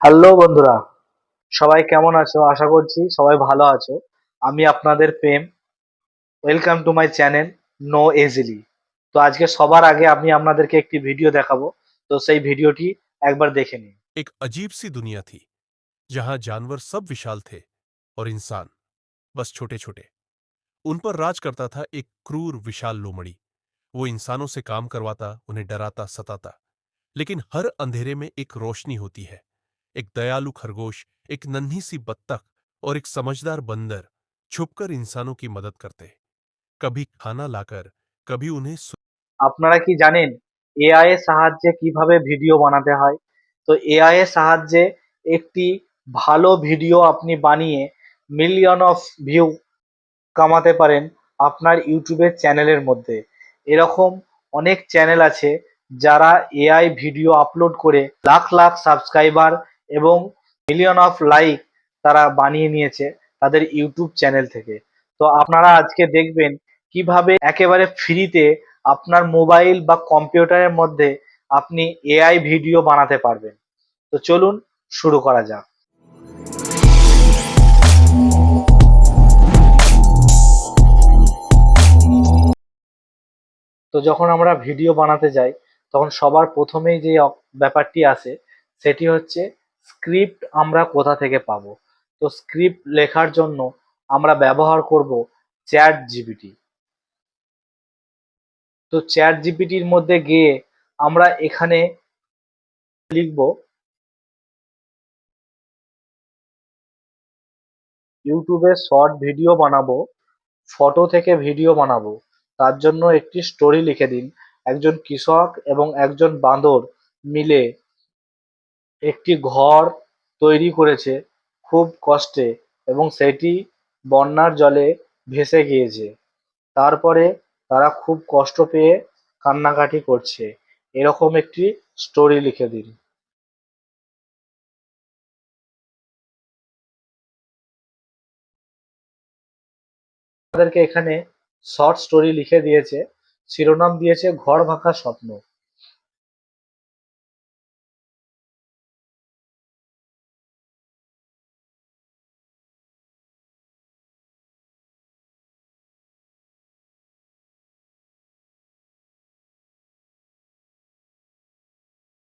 Hello বন্ধুরা সবাই কেমন আছো আশা করছি সবাই ভালো আছো আমি আপনাদের Prem welcome to my channel no এজিলি তো আজকে সবার আগে আমি আপনাদেরকে একটি ভিডিও দেখাবো তো সেই ভিডিওটি একবার দেখে নিন एक अजीब सी दुनिया थी जहां जानवर सब विशाल थे और इंसान बस छोटे छोटे उन पर राज करता था एक क्रूर विशाल लोमड़ी वो इंसानों से काम करवाता उन्हें डराता सताता लेकिन हर अंधेरे में एक रोशनी होती है एक दयालु खरगोश एक नन्ही सी बत्तख और एक समझदार बंदर छुपकर इंसानों की मदद करते कभी खाना लाकर कभी उन्हें सु- আপনারা কি জানেন এআই এর সাহায্যে কিভাবে ভিডিও বানাতে হয় তো এআই এর সাহায্যে একটি ভালো ভিডিও আপনি বানিয়ে মিলিয়ন অফ ভিউ কামাতে পারেন আপনার ইউটিউবের চ্যানেলের মধ্যে এরকম অনেক চ্যানেল আছে যারা এআই ভিডিও আপলোড করে লাখ লাখ সাবস্ক্রাইবার এবং মিলিয়ন অফ লাইক তারা বানিয়ে নিয়েছে তাদের ইউটিউব চ্যানেল থেকে। তো আপনারা আজকে দেখবেন কীভাবে একেবারে ফ্রিতে আপনার মোবাইল বা কম্পিউটারের মধ্যে আপনি এআই ভিডিও বানাতে পারবেন। তো চলুন শুরু করা যাক। তো যখন আমরা ভিডিও বানাতে যাই, তখন সবার প্রথমেই যে ব্যাপারটি আসে সেটি হচ্ছে স্ক্রিপ্ট আমরা কোথা থেকে পাবো? তো স্ক্রিপ্ট লেখার জন্য আমরা ব্যবহার করব চ্যাট জিপিটি তো চ্যাট জিপিটির মধ্যে গিয়ে আমরা এখানে লিখব ইউটিউবে শর্ট ভিডিও বানাবো ফটো থেকে ভিডিও বানাবো। তার জন্য একটি স্টোরি লিখে দিন। একজন কৃষক এবং একজন বাঁদর মিলে একটি ঘর তৈরি করেছে খুব কষ্টে এবং সেটি বন্যার জলে ভেসে গিয়েছে। তারপরে তারা খুব কষ্ট পেয়ে কান্নাকাটি করছে। এরকম একটি স্টোরি লিখে দিন। আমাদেরকে এখানে শর্ট স্টোরি লিখে দিয়েছে। শিরোনাম দিয়েছে ঘর ভাঙা স্বপ্ন।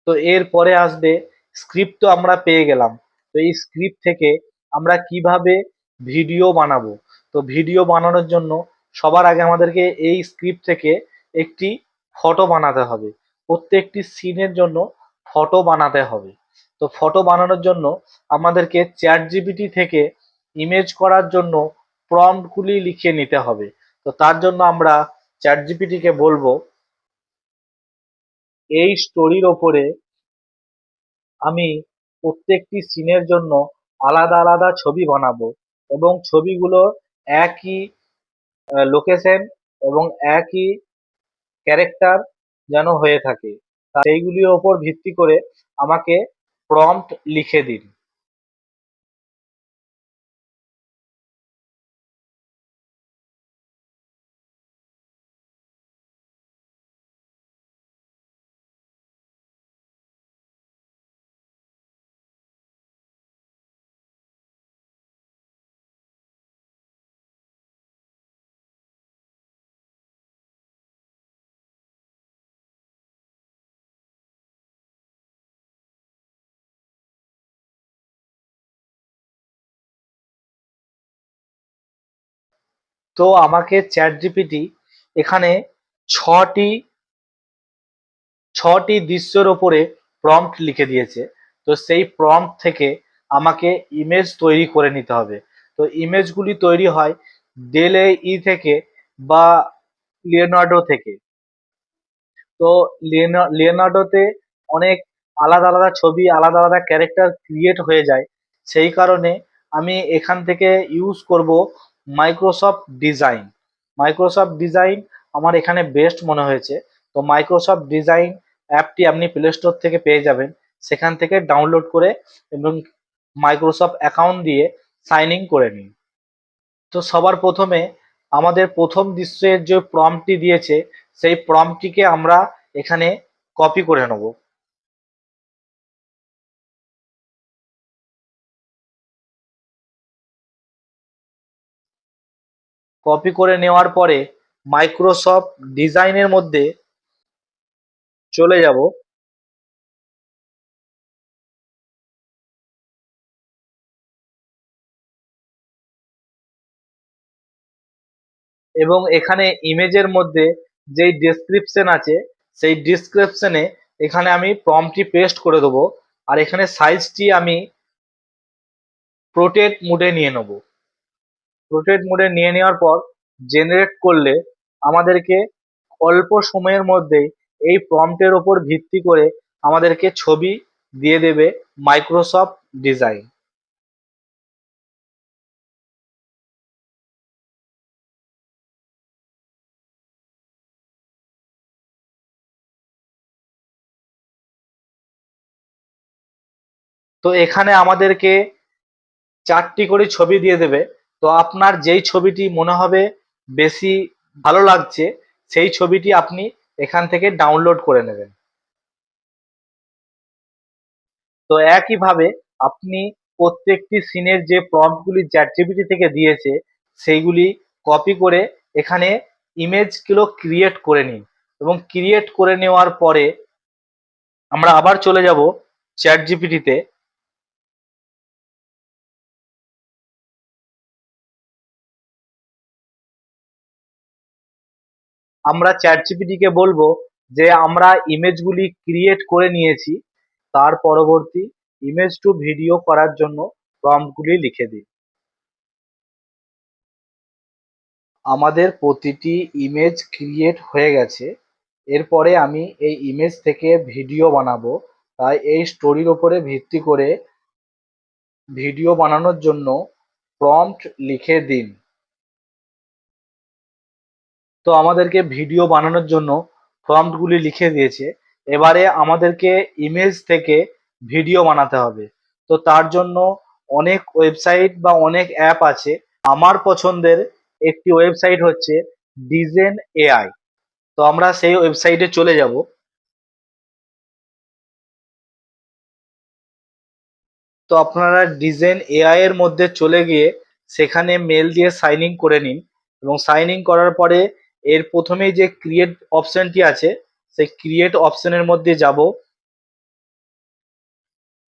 তো এর পরে আসবে স্ক্রিপ্ট তো আমরা পেয়ে গেলাম। তো এই স্ক্রিপ্ট থেকে আমরা কীভাবে ভিডিও বানাবো? তো ভিডিও বানানোর জন্য সবার আগে আমাদেরকে এই স্ক্রিপ্ট থেকে একটি ফটো বানাতে হবে। প্রত্যেকটি সিনের জন্য ফটো বানাতে হবে। তো ফটো বানানোর জন্য আমাদেরকে চ্যাট জিপিটি থেকে ইমেজ করার জন্য প্রম্পটগুলি লিখে নিতে হবে। তো তার জন্য আমরা চ্যাট জিপিটিকে বলব এই স্টোরির ওপরে আমি প্রত্যেকটি সিনের জন্য আলাদা আলাদা ছবি বানাবো এবং ছবিগুলো একই লোকেশন এবং একই ক্যারেক্টার যেন হয়ে থাকে। সেইগুলির ওপর ভিত্তি করে আমাকে প্রম্পট লিখে দিন। তো আমাকে চ্যাট জিপিটি এখানে ছটি ছটি দৃশ্যের ওপরে প্রম্পট লিখে দিয়েছে। তো সেই প্রম্পট থেকে আমাকে ইমেজ তৈরি করে নিতে হবে। তো ইমেজগুলি তৈরি হয় ডেলে ই থেকে বা লিওনার্ডো থেকে। তো লিওনা- লিওনার্ডোতে অনেক আলাদা আলাদা ছবি, আলাদা আলাদা ক্যারেক্টার ক্রিয়েট হয়ে যায়। সেই কারণে আমি এখান থেকে ইউজ করব মাইক্রোসফট ডিজাইন মাইক্রোসফট ডিজাইন আমার এখানে বেস্ট মনে হয়েছে। তো মাইক্রোসফট ডিজাইন অ্যাপটি আপনি প্লে স্টোর থেকে পেয়ে যাবেন। সেখান থেকে ডাউনলোড করে এবং মাইক্রোসফট অ্যাকাউন্ট দিয়ে সাইন ইন করে নিন। তো সবার প্রথমে আমাদের প্রথম দৃশ্যের যে প্রম্পটটি দিয়েছে, সেই প্রম্পটটিকে আমরা এখানে কপি করে নেব। কপি করে নেওয়ার পরে মাইক্রোসফট ডিজাইনের মধ্যে চলে যাব। এবং এখানে ইমেজের মধ্যে যেই ডেসক্রিপশন আছে, সেই ডিসক্রিপশনে এখানে আমি প্রমটি পেস্ট করে দেবো। আর এখানে সাইজটি আমি প্রোটেট মুডে নিয়ে নেব। প্রোটেট মোডে নিয়ে নেওয়ার পর জেনারেট করলে আমাদেরকে অল্প সময়ের মধ্যেই এই প্রম্পটের ওপর ভিত্তি করে আমাদেরকে ছবি দিয়ে দেবে মাইক্রোসফট ডিজাইন তো এখানে আমাদেরকে চারটি করে ছবি দিয়ে দেবে। তো আপনার যেই ছবিটি মনে হবে বেশি ভালো লাগছে, সেই ছবিটি আপনি এখান থেকে ডাউনলোড করে নেবেন। তো একইভাবে আপনি প্রত্যেকটি সিনের যে প্রম্পটগুলি চ্যাটজিপিটি থেকে দিয়েছে, সেইগুলি কপি করে এখানে ইমেজগুলো ক্রিয়েট করে নিন। এবং ক্রিয়েট করে নেওয়ার পরে আমরা আবার চলে যাব চ্যাট আমরা চ্যাট জিপিটিকে বলব যে আমরা ইমেজগুলি ক্রিয়েট করে নিয়েছি, তার পরবর্তী ইমেজ টু ভিডিও করার জন্য প্রম্পটগুলি লিখে দিই। আমাদের প্রতিটি ইমেজ ক্রিয়েট হয়ে গেছে, এরপরে আমি এই ইমেজ থেকে ভিডিও বানাবো, তাই এই স্টোরির ওপরে ভিত্তি করে ভিডিও বানানোর জন্য প্রম্পট লিখে দিন। তো আমাদেরকে ভিডিও বানানোর জন্য প্রম্পটগুলি লিখে দিয়েছে। এবারে আমাদেরকে ইমেজ থেকে ভিডিও বানাতে হবে। তো তার জন্য অনেক ওয়েবসাইট বা অনেক অ্যাপ আছে। আমার পছন্দের একটি ওয়েবসাইট হচ্ছে ডিজেন এআই। তো আমরা সেই ওয়েবসাইটে চলে যাব। তো আপনারা ডিজেন এআই এর মধ্যে চলে গিয়ে সেখানে মেল দিয়ে সাইন ইন করে নিন এবং সাইন ইন করার পরে এর প্রথমেই যে ক্রিয়েট অপশনটি আছে, সেই ক্রিয়েট অপশনের মধ্যে যাব।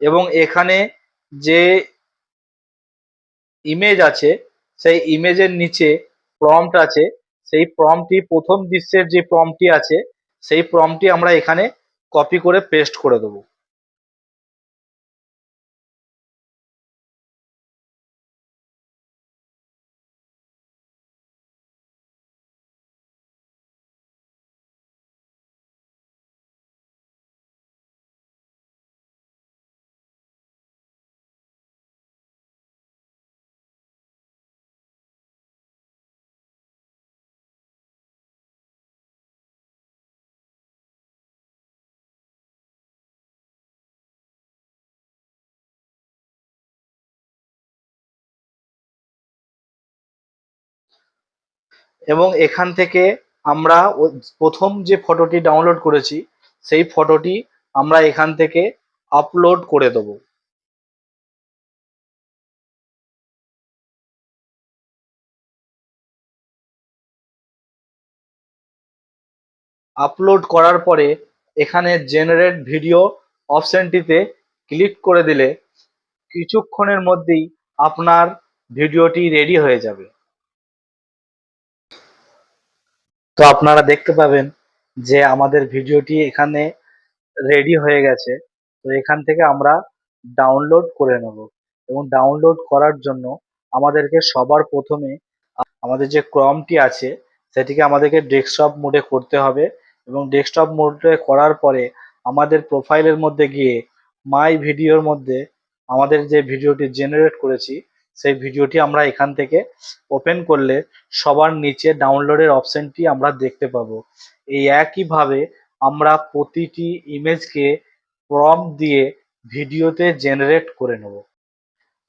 এবং এখানে যে ইমেজ আছে, সেই ইমেজের নিচে প্রম্পট আছে। সেই প্রম্পটটি প্রথম দৃশ্যের যে প্রম্পটটি আছে, সেই প্রম্পটটি আমরা এখানে কপি করে পেস্ট করে দেবো। এবং এখান থেকে আমরা প্রথম যে ফটোটি ডাউনলোড করেছি, সেই ফটোটি আমরা এখান থেকে আপলোড করে দেবো। আপলোড করার পরে এখানে জেনারেট ভিডিও অপশনটিতে ক্লিক করে দিলে কিছুক্ষণের মধ্যেই আপনার ভিডিওটি রেডি হয়ে যাবে। তো আপনারা দেখতে পাবেন যে আমাদের ভিডিওটি এখানে রেডি হয়ে গেছে। তো এখান থেকে আমরা ডাউনলোড করে নেব এবং ডাউনলোড করার জন্য আমাদেরকে সবার প্রথমে আমাদের যে ক্রমটি আছে সেটিকে আমাদেরকে ডেস্কটপ মোডে করতে হবে এবং ডেস্কটপ মোডে করার পরে আমাদের প্রোফাইলের মধ্যে গিয়ে মাই ভিডিওর মধ্যে আমাদের যে ভিডিওটি জেনারেট করেছি সেই ভিডিওটি আমরা এখান থেকে ওপেন করলে সবার নিচে ডাউনলোডের অপশনটি আমরা দেখতে পাবো। এই একইভাবে আমরা প্রতিটি ইমেজকে প্রম্পট দিয়ে ভিডিওতে জেনারেট করে নেব।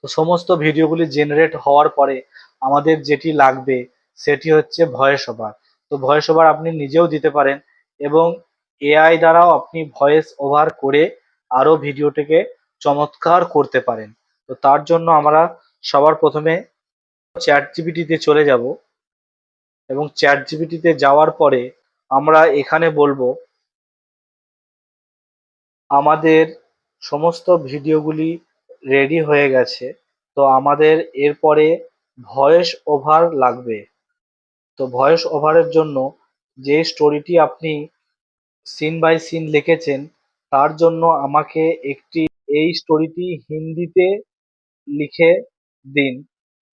তো সমস্ত ভিডিওগুলি জেনারেট হওয়ার পরে আমাদের যেটি লাগবে সেটি হচ্ছে ভয়েস ওভার তো ভয়েস ওভার আপনি নিজেও দিতে পারেন এবং এআই দ্বারাও আপনি ভয়েস ওভার করে আরও ভিডিওটিকে চমৎকার করতে পারেন। তো তার জন্য আমরা সবার প্রথমে চ্যাট জিপিটিতে চলে যাব এবং চ্যাট জিপিটিতে যাওয়ার পরে আমরা এখানে বলব, আমাদের সমস্ত ভিডিওগুলি রেডি হয়ে গেছে। তো আমাদের এরপরে ভয়েস ওভার লাগবে। তো ভয়েস ওভারের জন্য যে স্টোরিটি আপনি সিন বাই সিন লিখেছেন, তার জন্য আমাকে একটি, এই স্টোরিটি হিন্দিতে লিখে দিন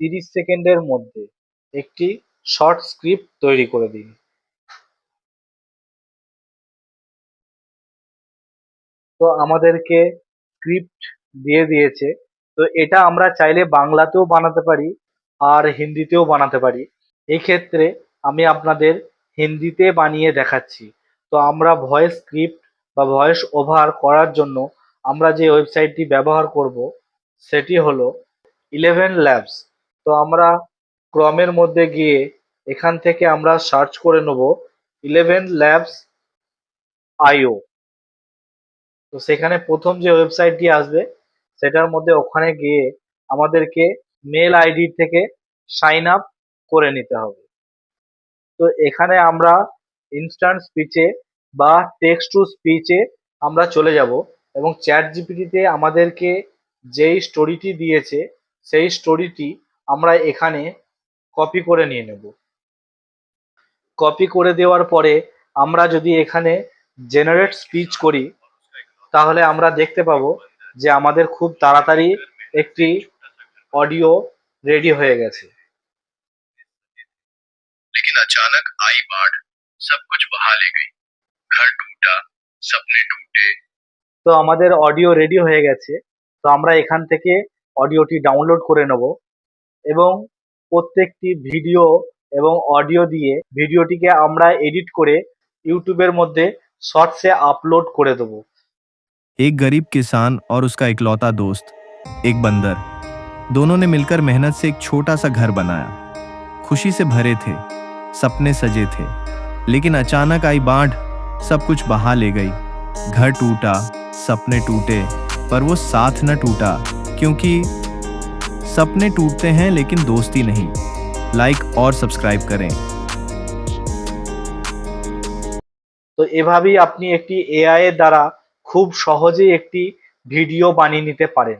তিরিশ সেকেন্ডের মধ্যে একটি শর্ট স্ক্রিপ্ট তৈরি করে দিন। তো আমাদেরকে স্ক্রিপ্ট দিয়ে দিয়েছে। তো এটা আমরা চাইলে বাংলাতেও বানাতে পারি আর হিন্দিতেও বানাতে পারি। এই ক্ষেত্রে আমি আপনাদের হিন্দিতে বানিয়ে দেখাচ্ছি। তো আমরা ভয়েস স্ক্রিপ্ট বা ভয়েস ওভার করার জন্য আমরা যে ওয়েবসাইটটি ব্যবহার করব, সেটি হলো ইলেভেন ল্যাবস। তো আমরা ক্রমের মধ্যে গিয়ে এখান থেকে আমরা সার্চ করে নেব ইলেভেন ল্যাবস আইও। তো সেখানে প্রথম যে ওয়েবসাইটটি আসবে, সেটার মধ্যে ওখানে গিয়ে আমাদেরকে মেল আইডি থেকে সাইন আপ করে নিতে হবে। তো এখানে আমরা ইনস্ট্যান্ট স্পিচে বা টেক্সট টু স্পিচে আমরা চলে যাব এবং চ্যাট জিপিটিতে আমাদেরকে যেই স্টোরিটি দিয়েছে সেই স্টোরিটি আমরা এখানে কপি করে নিয়ে নেব কপি করে দেওয়ার পরে আমরা যদি এখানে জেনারেট স্পিচ করি তাহলে আমরা দেখতে পাবো যে আমাদের খুব তাড়াতাড়ি একটি অডিও রেডি হয়ে গেছে लेकिन अचानक आई बाढ़ सब कुछ बहा ले गई घर टूटा सपने टूटे তো আমাদের অডিও রেডি হয়ে গেছে তো আমরা এখান থেকে অডিওটি ডাউনলোড করে নেব এবং প্রত্যেকটি ভিডিও এবং অডিও দিয়ে ভিডিওটিকে আমরা এডিট করে ইউটিউবের মধ্যে শর্টসে আপলোড করে দেবো एक गरीब किसान और उसका इकलौता दोस्त एक बंदर दोनों ने मिलकर मेहनत से एक छोटा सा घर बनाया खुशी से भरे थे सपने सजे थे लेकिन अचानक आई बाढ़ सब कुछ बहा ले गई घर टूटा सपने टूटे पर वो साथ न टूटा क्योंकि सपने टूटते हैं लेकिन दोस्ती नहीं लाइक और सब्सक्राइब करें তো এভাবেই আপনি একটি এআই এর দ্বারা খুব সহজেই একটি ভিডিও বানিয়ে নিতে পারেন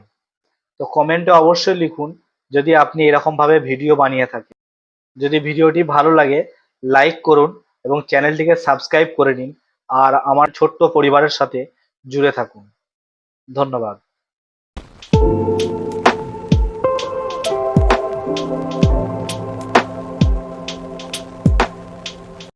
তো কমেন্টে অবশ্যই লিখুন যদি আপনি এরকম ভাবে ভিডিও বানিয়ে থাকেন যদি ভিডিওটি ভালো লাগে লাইক করুন এবং চ্যানেলটিকে সাবস্ক্রাইব করে নিন আর আমার ছোট্ট পরিবারের সাথে জুড়ে থাকুন ধন্যবাদ Thank you.